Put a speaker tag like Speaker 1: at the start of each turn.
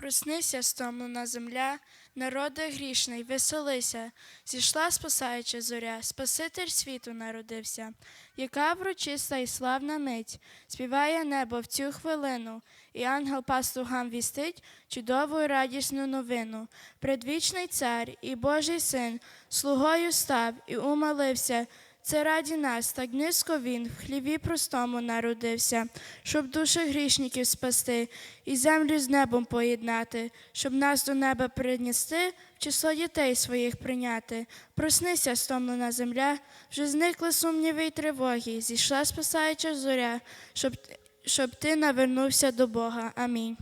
Speaker 1: Проснися, стомлена земля, народи грішний, веселися, зійшла спасаюча зоря, Спаситель світу народився, яка врочиста і славна мить, співає небо в цю хвилину, і ангел пастугам вістить чудову і радісну новину. Предвічний цар і Божий син слугою став і умолився. Це раді нас, так низько він в хліві простому народився, щоб душі грішників спасти і землю з небом поєднати, щоб нас до неба принести, число дітей своїх прийняти. Проснися, стомлена земля, вже зникли сумніви й тривоги, зійшла спасаюча зоря, щоб, щоб ти навернувся до Бога. Амінь.